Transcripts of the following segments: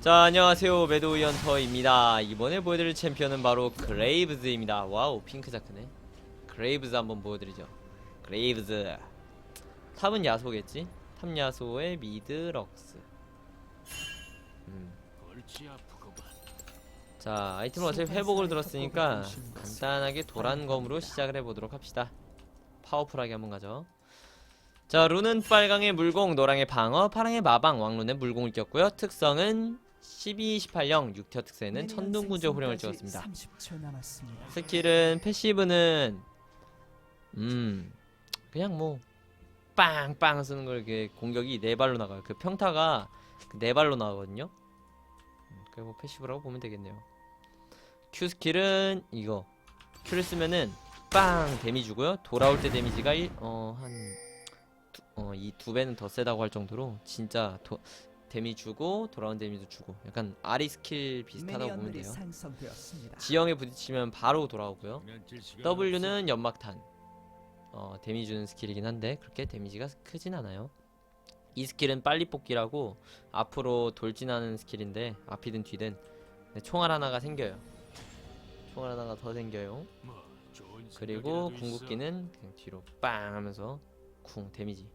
자 안녕하세요. 매도우 헌터입니다. 이번에 보여드릴 챔피언은 바로 그레이브즈입니다. 와우 핑크 자크네. 그레이브즈 한번 보여드리죠. 그레이브즈. 탑은 야소겠지? 탑 야소의 미드 럭스. 음. 자 아이템을 어차피 회복을 들었으니까 간단하게 도란검으로 시작을 해보도록 합시다. 파워풀하게 한번 가죠. 자 룬은 빨강의 물공 노랑의 방어 파랑의 마방 왕룬의 물공을 꼈고요. 특성은 12, 18령 6티어 특세는 천둥군조 호령을 찍었습니다. 30초 남았습니다. 스킬은 패시브는 음 그냥 뭐 빵빵 쓰는 걸 이렇게 공격이 네 발로 나가요. 그 평타가 그네 발로 나가거든요. 음, 그게 뭐 패시브라고 보면 되겠네요. Q 스킬은 이거. Q를 쓰면은 빵 데미 주고요. 돌아올 때 데미지가 어한이 두 배는 더 세다고 할 정도로 진짜 도, 데미 주고 돌아온 데미도 주고 약간 아리 스킬 비슷하다고 보면 돼요. 생성되었습니다. 지형에 부딪히면 바로 돌아오고요. W는 연막탄. 어, 데미 주는 스킬이긴 한데 그렇게 데미지가 크진 않아요. 이 스킬은 빨리 뽑기라고 앞으로 돌진하는 스킬인데 앞이든 뒤든 네, 총알 하나가 생겨요. 총알 하나가 더 생겨요. 뭐 그리고. 궁극기는 그냥 뒤로 빵 하면서 쿵 데미지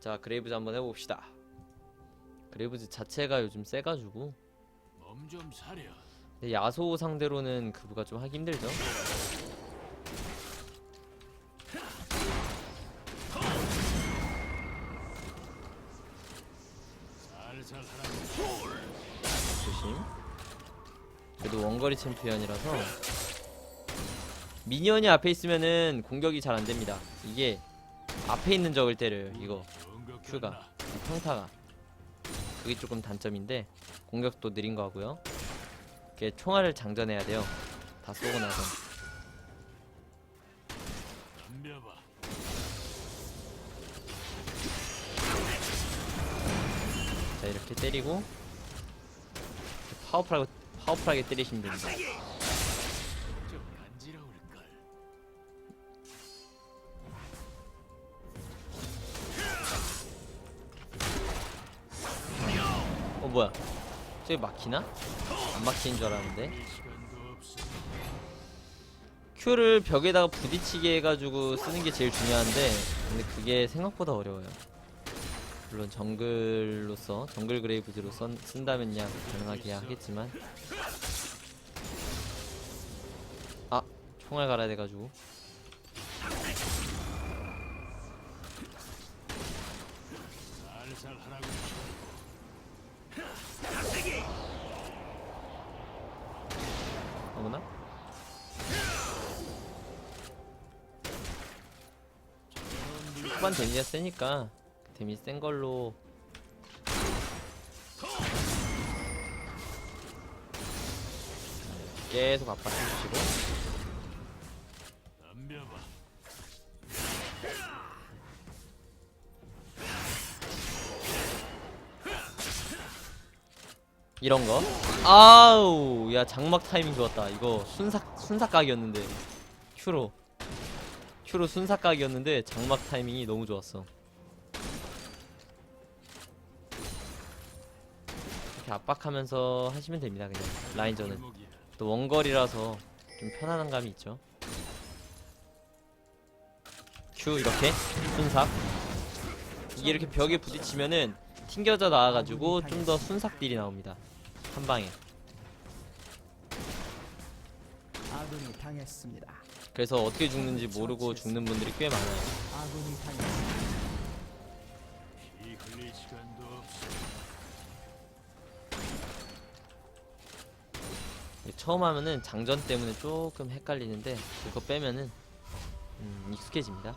자 그레이브즈 한번 해봅시다 그레이브즈 자체가 요즘 세가지고 몸좀 사려. 근데 야소 상대로는 그부가 좀 하기 힘들죠 살살 하라고. 조심. 그래도 원거리 챔피언이라서 미니언이 앞에 있으면은 공격이 잘 안 됩니다. 이게 앞에 있는 적을 때려요. 이거 큐가. 평타가 그게 조금 단점인데 공격도 느린 거 하고요. 이렇게 총알을 장전해야 돼요. 다 쏘고 나서. 자 이렇게 때리고 파워풀하게 파워풀하게 때리시면 됩니다. 뭐야? 저기 막히나? 안 막히는 줄 알았는데. Q를 벽에다가 부딪히게 해가지고 쓰는 게 제일 중요한데 근데 그게 생각보다 어려워요 물론 정글로서 정글 그레이브즈로 선, 쓴다면야 가능하게 하겠지만 아 총알 갈아야 돼가지고 후반 데미지가 세니까 그 데미지 센 걸로 계속 압박해주시고. 이런 거. 아우, 야 장막 타이밍 좋았다. 이거 순삭 순삭각이었는데 큐로 큐로 순삭각이었는데 장막 타이밍이 너무 좋았어. 이렇게 압박하면서 하시면 됩니다. 그냥 라인전은. 또 원거리라서 좀 편안한 감이 있죠. 큐 이렇게 순삭. 이게 이렇게 벽에 부딪히면은 튕겨져 나와가지고 좀 더 순삭 딜이 나옵니다. 한 방에. 아군이 당했습니다. 그래서 어떻게 죽는지 모르고 죽는 분들이 꽤 많아요. 아군이 당했습니다. 피 흘릴 시간도 없어. 이게 처음 하면은 장전 때문에 조금 헷갈리는데 그거 빼면은 음, 익숙해집니다.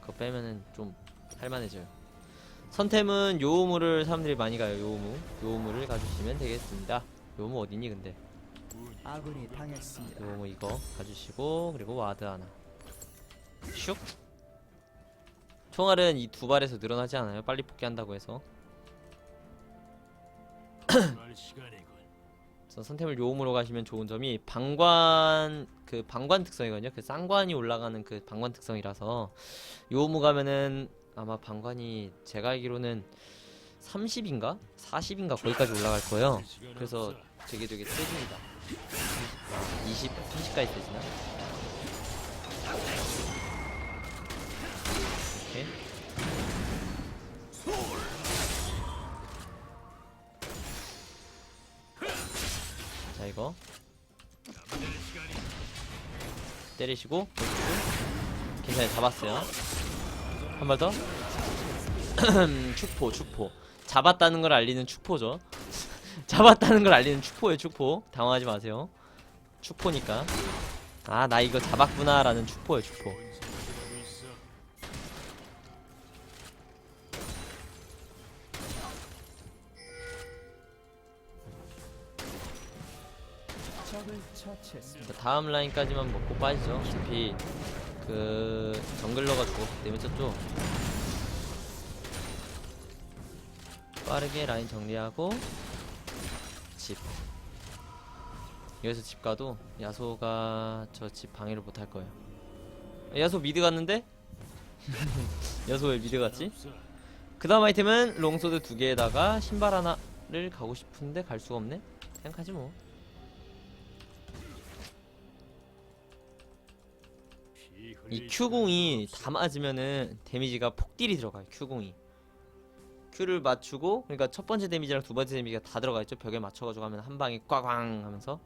그거 빼면은 좀 할만해져요. 선템은 요우무를 사람들이 많이 가요. 요우무, 요우무를 가주시면 되겠습니다. 요우무 어디니 근데? 아군이 당했습니다. 요우무 이거 가주시고 그리고 와드 하나. 슉. 총알은 이 두 발에서 늘어나지 않아요. 빨리 복귀한다고 해서. 그래서 선템을 요음으로 가시면 좋은 점이 방관 그 방관 특성이거든요. 그 쌍관이 올라가는 그 방관 특성이라서 요음우 가면은 아마 방관이 제가 알기로는 30인가 40인가 거기까지 올라갈 거예요. 그래서. 되게 되게 세집니다. 20, 30까지 되지나? 자 이거. 때리시고. 괜찮아요. 잡았어요. 한 발 더? 축포 축포. 잡았다는 걸 알리는 축포죠 잡았다는 걸 알리는 축포예요 축포. 당황하지 마세요. 축포니까. 아 나 이거 잡았구나 라는 축포예요 축포. 다음 라인까지만 먹고 빠지죠. 어차피 그 정글러가 죽었기 때문에 저쪽 빠르게 라인 정리하고 집 여기서 집 가도 야소가 저 집 방해를 못 할 거예요 야소 미드 갔는데? 야소 왜 미드 갔지? 그 다음 아이템은 롱소드 두 개에다가 신발 하나를 가고 싶은데 갈 수가 없네? 그냥 가지 뭐 이 Q공이. 다 맞으면은 데미지가 폭딜이 들어가요 Q공이 Q를 맞추고 그러니까 첫 번째 데미지랑 두 번째 데미지가 다 들어가 있죠. 벽에 맞춰가지고 하면 한 방에 꽝꽝 하면서.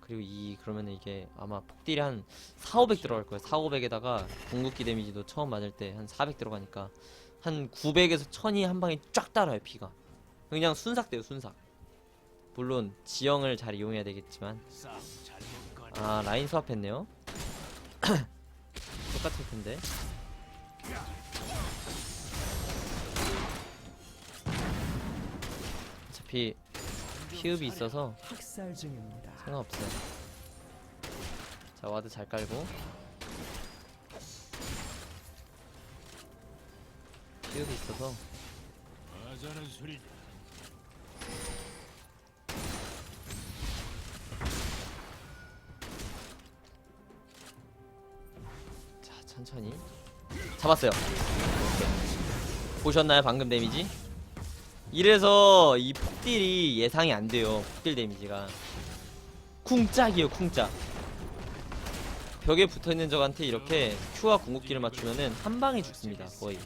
그리고 이 그러면 이게 아마 폭딜이 한 4, 500 들어갈 거예요. 4, 500에다가 궁극기 데미지도 처음 맞을 때 한 400 들어가니까 한 900에서 1000이 한 방에 쫙 따라요 피가. 그냥 순삭돼요 순삭. 물론 지형을 잘 이용해야 되겠지만. 아 라인 수합했네요. 똑같을 텐데 어차피 피읍이 있어서 학살 중입니다. 상관없어요 자 와드 잘 깔고 피읍이 있어서 맞아는. 자 천천히 잡았어요 오케이. 보셨나요 방금 데미지? 이래서 이 폭딜이 예상이 안 돼요 폭딜 데미지가. 쿵짝이에요 쿵짝. 벽에 붙어 있는 적한테 이렇게 Q와 궁극기를 맞추면은 한 방에 죽습니다 거의.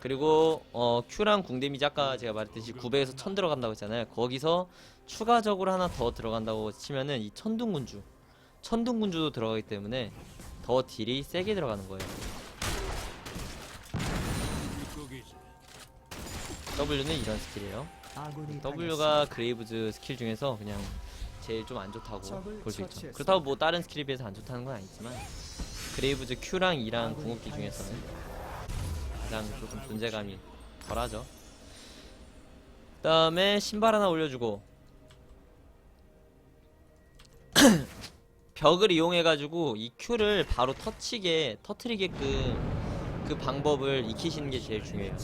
그리고 어 Q랑 궁 데미지 아까 제가 말했듯이 900에서 1000 들어간다고 했잖아요. 거기서 추가적으로 하나 더 들어간다고 치면은 이 천둥군주 천둥군주도 들어가기 때문에 더 딜이 세게 들어가는 거예요. W는 이런 스킬이에요 W가 그레이브즈 스킬 중에서 그냥 제일 좀 안 좋다고 볼 수 있죠. 그렇다고 뭐 다른 스킬에 비해서 안 좋다는 건 아니지만 그레이브즈 Q랑 E랑 궁극기 중에서는. 가장 조금 존재감이 덜하죠 그 다음에 신발 하나 올려주고 벽을 이용해가지고 이 Q를 바로 터치게 터트리게끔 그 방법을 익히시는 게 제일 중요해요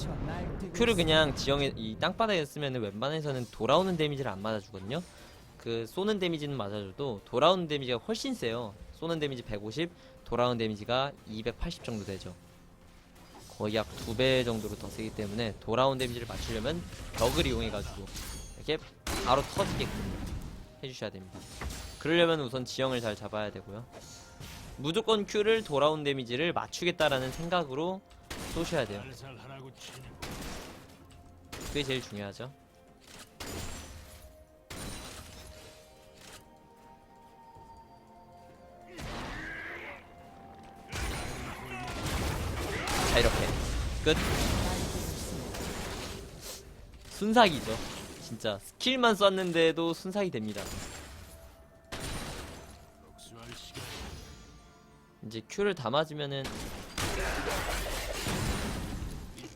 Q를 그냥 지형에 이 땅바닥에 쓰면은 웬만해서는 돌아오는 데미지를 안 맞아주거든요. 그 쏘는 데미지는 맞아줘도 돌아오는 데미지가 훨씬 세요. 쏘는 데미지 150, 돌아오는 데미지가 280 정도 되죠. 거의 약 두 배 정도로 더 세기 때문에 돌아온 데미지를 맞추려면 벽을 이용해가지고 이렇게 바로 터지게끔 해주셔야 됩니다. 그러려면 우선 지형을 잘 잡아야 되고요. 무조건 Q를 돌아온 데미지를 맞추겠다라는 생각으로 쏘셔야 돼요. 그게 제일 중요하죠. 자 이렇게 끝. 순삭이죠. 진짜 스킬만 썼는데도 순삭이 됩니다. 이제 Q를 다 맞으면은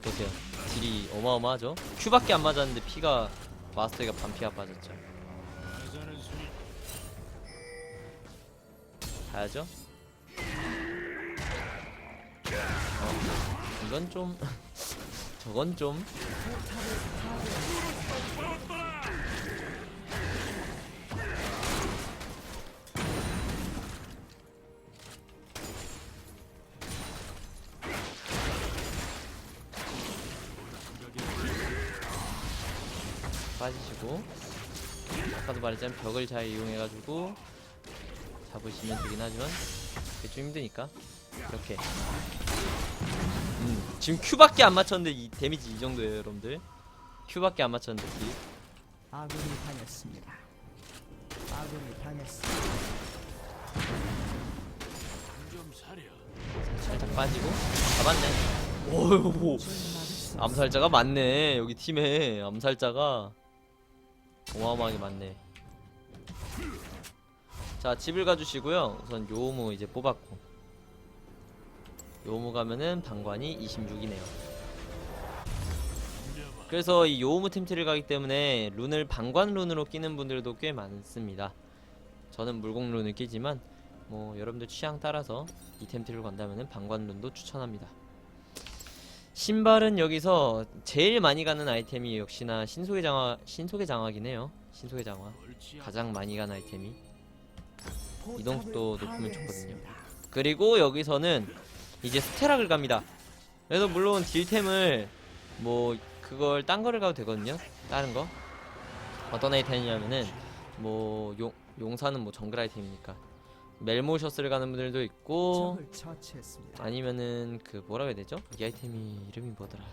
보세요. 딜이 어마어마하죠. Q밖에 안 맞았는데 피가 마스터가 반피가 빠졌죠. 가야죠. 어, 이건 좀 저건 좀 빠지시고 아까도 말했지만 벽을 잘 이용해가지고 잡으시면 되긴 하지만 그게 좀 힘드니까 이렇게 음, 지금 Q밖에 안 맞췄는데 이 데미지 이 정도예요 여러분들 Q밖에 안 맞췄는데 딜. 아군이 당했습니다. 아군이 당했습니다. 좀 사려. 살짝 빠지고 잡았네 수 암살자가 많네 여기 팀에 암살자가 어마어마하게 많네. 자 집을 가주시고요. 우선 요무 이제 뽑았고. 요무 가면은 방관이 26이네요. 그래서 이 요무 템트를 가기 때문에 룬을 방관 룬으로 끼는 분들도 꽤 많습니다. 저는 물공 룬을 끼지만 뭐 여러분들 취향 따라서 이 템트를 간다면은 방관 룬도 추천합니다 신발은 여기서 제일 많이 가는 아이템이 역시나 신속의 장화 신속의 장화긴 해요. 신속의 장화 가장 많이 가는 아이템이. 이동속도 높으면 파괴했습니다. 그리고 여기서는 이제 스테락을 갑니다. 그래서 물론 딜템을 뭐 그걸 딴 거를 가도 되거든요. 다른 거 어떤 아이템이냐면은 뭐 용, 용사는 뭐 정글 아이템이니까 멜모셔스를 가는 분들도 있고. 아니면은 그 뭐라 해야 되죠? 이 아이템이 이름이 뭐더라?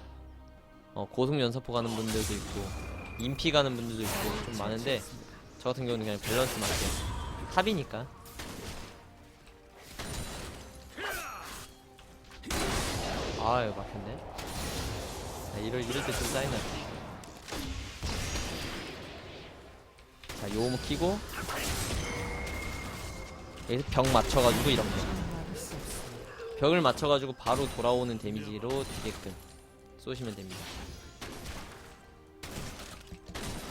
어 고속 연사포 가는 분들도 있고 인피 가는 분들도 있고 좀 많은데 저 같은 경우는 그냥 밸런스 맞게 탑이니까 아 이거 막혔네 아, 이럴 이럴 때좀 짜증나 자 요무 키고 여기서 벽 맞춰가지고 이렇게. 벽을 맞춰가지고 바로 돌아오는 데미지로 되게끔 쏘시면 됩니다.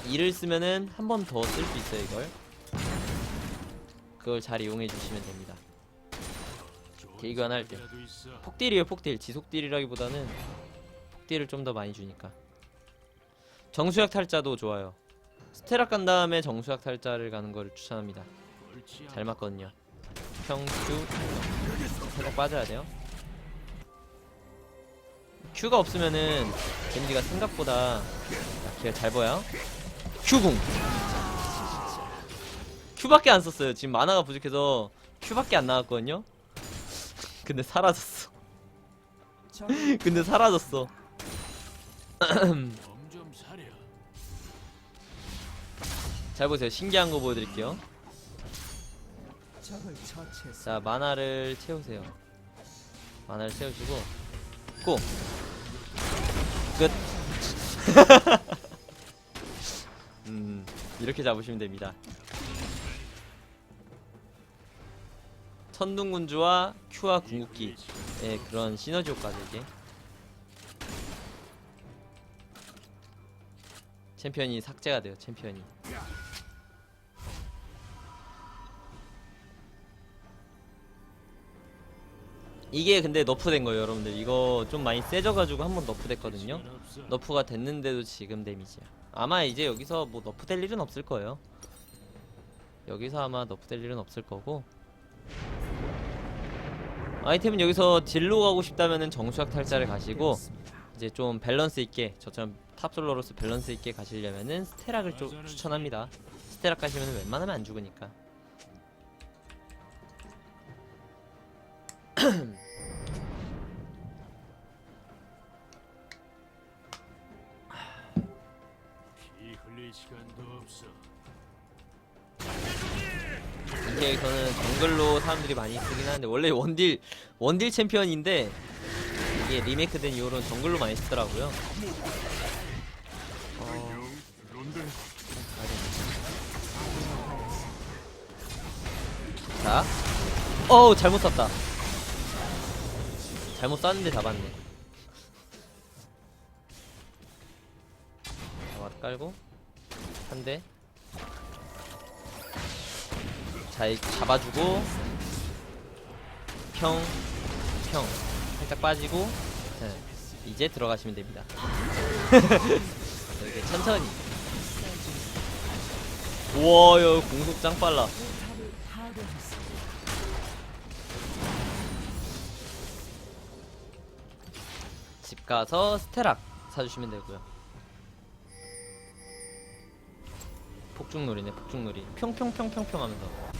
이를 쓰면은 한 번 더 쓸 수 있어요 이걸. 그걸 잘 이용해 주시면 됩니다. 개교환할 때. 폭딜이에요 폭딜 지속딜이라기보다는 폭딜을 좀 더 많이 주니까. 정수약 탈자도 좋아요. 스테락 간 다음에 정수약 탈자를 가는 거를 추천합니다. 잘 맞거든요. 평큐 살짝 빠져야 돼요. 큐가 없으면은 겐지가 생각보다 기가 잘 보여. 큐궁. 큐밖에 안 썼어요. 지금 만화가 부족해서 큐밖에 안 나왔거든요. 근데 사라졌어. 근데 사라졌어. 잘 보세요. 신기한 거 보여드릴게요. 자 만화를 채우세요. 만화를 채우시고 고! 끝! 음 이렇게 잡으시면 됩니다. 천둥군주와 Q와 궁극기. 예 그런 시너지 효과죠 이게. 챔피언이 삭제가 돼요 챔피언이 이게 근데 너프된 거예요 여러분들. 이거 좀 많이 세져가지고 한 번 너프됐거든요. 시간 없어. 너프가 됐는데도 지금 데미지야 아마 이제 여기서 뭐 너프 될 일은 없을 거예요. 여기서 아마 너프 될 일은 없을 거고. 아이템은 여기서 딜로 가고 싶다면은 정수학 탈자를 가시고 이제 좀 밸런스 있게 저처럼 탑솔러로서 밸런스 있게 가시려면은 스테락을 좀 추천합니다. 스테락 가시면 웬만하면 안 죽으니까 캐릭터는 정글로 사람들이 많이 쓰긴 하는데 원래 원딜 원딜 챔피언인데 이게 리메이크된 이후로는 정글로 많이 쓰더라고요. 어, 자, 어 잘못 쐈다. 잘못 쐈는데 잡았네. 자, 와드 깔고 한 대. 자, 이 잡아주고 평, 평 살짝 빠지고 자, 이제 들어가시면 됩니다. 이렇게 천천히. 우와, 야, 공속 짱 빨라. 집 가서 스테락 사주시면 되고요. 폭죽놀이네 폭죽놀이 평평평평평 하면서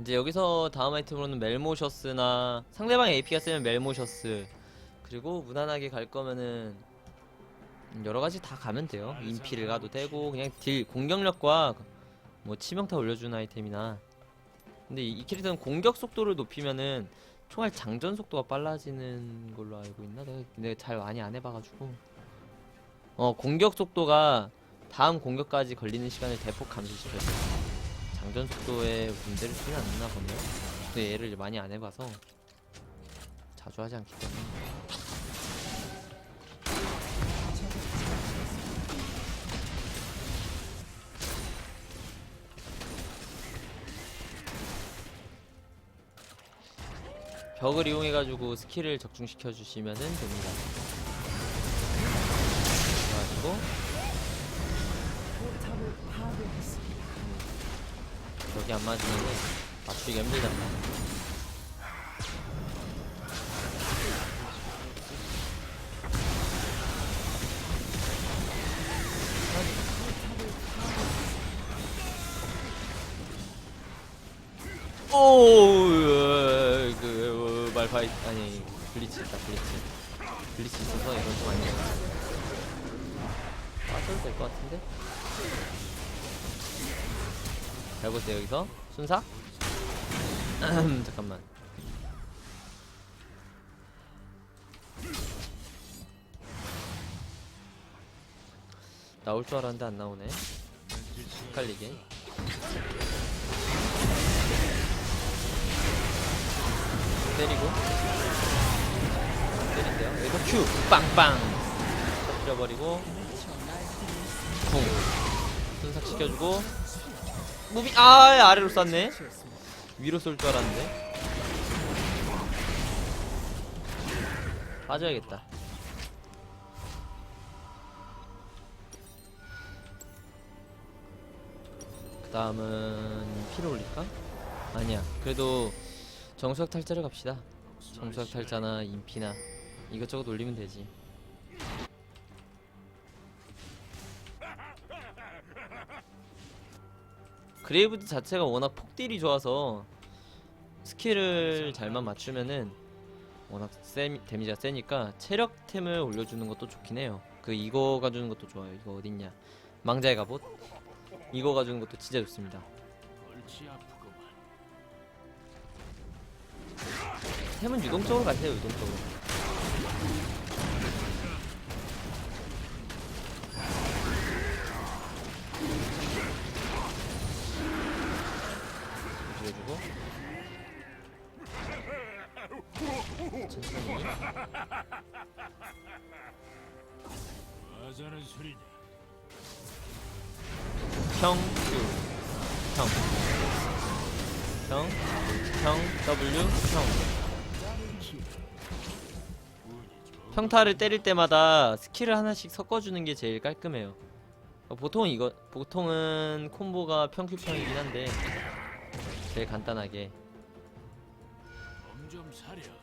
이제 여기서 다음 아이템으로는 멜모셔스나 상대방의 AP가 쓰면 멜모셔스 그리고 무난하게 갈 거면은 여러 가지 다 가면 돼요. 인피를 가도 되고 그냥 딜 공격력과 뭐 치명타 올려주는 아이템이나 근데 이, 이 캐릭터는 공격 속도를 높이면은 총알 장전 속도가 빨라지는 걸로 알고 있나? 내가, 내가 잘 많이 안 해봐가지고 어 공격 속도가 다음 공격까지 걸리는 시간을 대폭 감소시켜줘. 장전 속도에 문제를 쓰진 않나 보네요. 근데 얘를 많이 안 해봐서 자주 하지 않기 때문에. 벽을 이용해가지고 스킬을 적중시켜 주시면은 됩니다. 그래가지고 포탑을 파괴했습니다. 벽이 안 맞으면 맞추기가 힘들단 말이야. 오, 그 말파이 아니 블리치 있다 블리치 블리치 있어서 이건 좀 아니야. 빠져도 될 것 같은데? 잘 보세요 여기서. 순삭 잠깐만. 나올 줄 알았는데 안 나오네. 헷갈리게. 때리고. 때린대요. 여기서 큐 빵빵. 터뜨려버리고. 쿵. 순삭 시켜주고 무빙 아 아래로 쐈네. 위로 쏠 줄 알았는데. 빠져야겠다. 그 다음은 피를 올릴까? 아니야. 그래도 정수학 탈자를 갑시다. 정수학 탈자나 인피나 이것저것 올리면 되지 그레이브드 자체가 워낙 폭딜이 좋아서 스킬을 잘만 맞추면은 워낙 세, 데미지가 세니까 체력템을 올려주는 것도 좋긴 해요. 그 이거 가주는 것도 좋아요. 이거 어딨냐. 망자의 갑옷. 이거 가주는 것도 진짜 좋습니다. 템은 유동적으로 가세요 유동적으로 하자는 소리냐? 평, Q, 평, 평, 평, W, 평. 평타를 때릴 때마다 스킬을 하나씩 섞어주는 게 제일 깔끔해요. 어, 보통 이거 보통은 콤보가 평큐평이긴 한데 제일 간단하게 검좀 사려.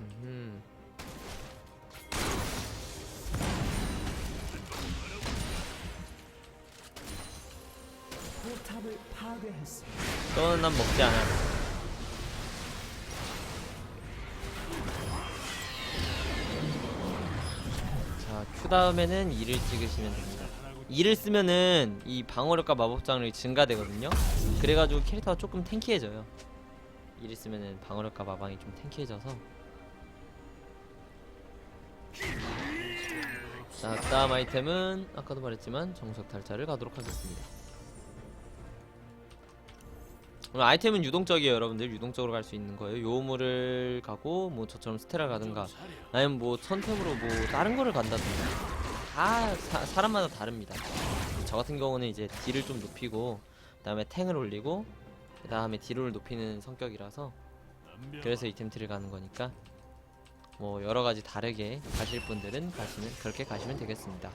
음. 파괴했습니다. 저는 난 먹지 않아. 자, Q 다음에는 2를 찍으시면 됩니다. 2를 쓰면은 이 방어력과 마법 장력이 증가되거든요. 그래가지고 캐릭터가 조금 탱키해져요. 2를 쓰면은 방어력과 마방이 좀 탱키해져서. 자, 다음 아이템은 아까도 말했지만 정석 탈자를 가도록 하겠습니다. 오늘 아이템은 유동적이에요, 여러분들. 유동적으로 갈 수 있는 거예요. 요물을 가고 뭐 저처럼 스테라 가든가. 아니면 뭐 선템으로 뭐 다른 거를 간다든가 다 사, 사람마다 다릅니다. 저 같은 경우는 이제 딜을 좀 높이고 그 다음에 탱을 올리고 그 다음에 딜을 높이는 성격이라서. 그래서 이템트를 가는 거니까 뭐 여러 가지 다르게 가실 분들은 가시면 그렇게 가시면 되겠습니다.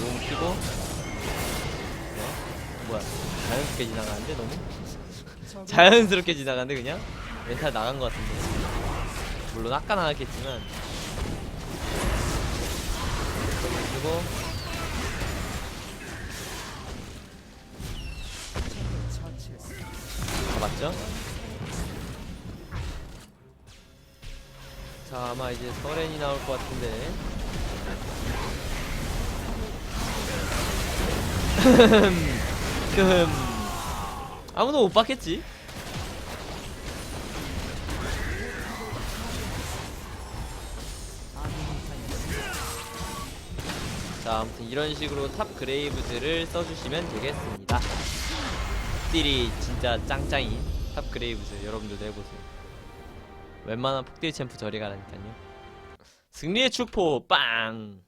요금 키고 네. 뭐야 자연스럽게 지나가는데 너무 자연스럽게 지나가는데 그냥 멘탈 나간 것 같은데 물론 아까 나갔겠지만 그리고. 잡았죠? 자 아마 이제 서렌이 나올 것 같은데. 흠. 아무도 못 봤겠지? 자 아무튼 이런 식으로 탑 그레이브즈를 써주시면 되겠습니다. 폭딜이 진짜 짱짱인 탑 그레이브즈 여러분들도 해보세요 웬만한 폭딜 챔프 저리 가라니까요. 승리의 축포 빵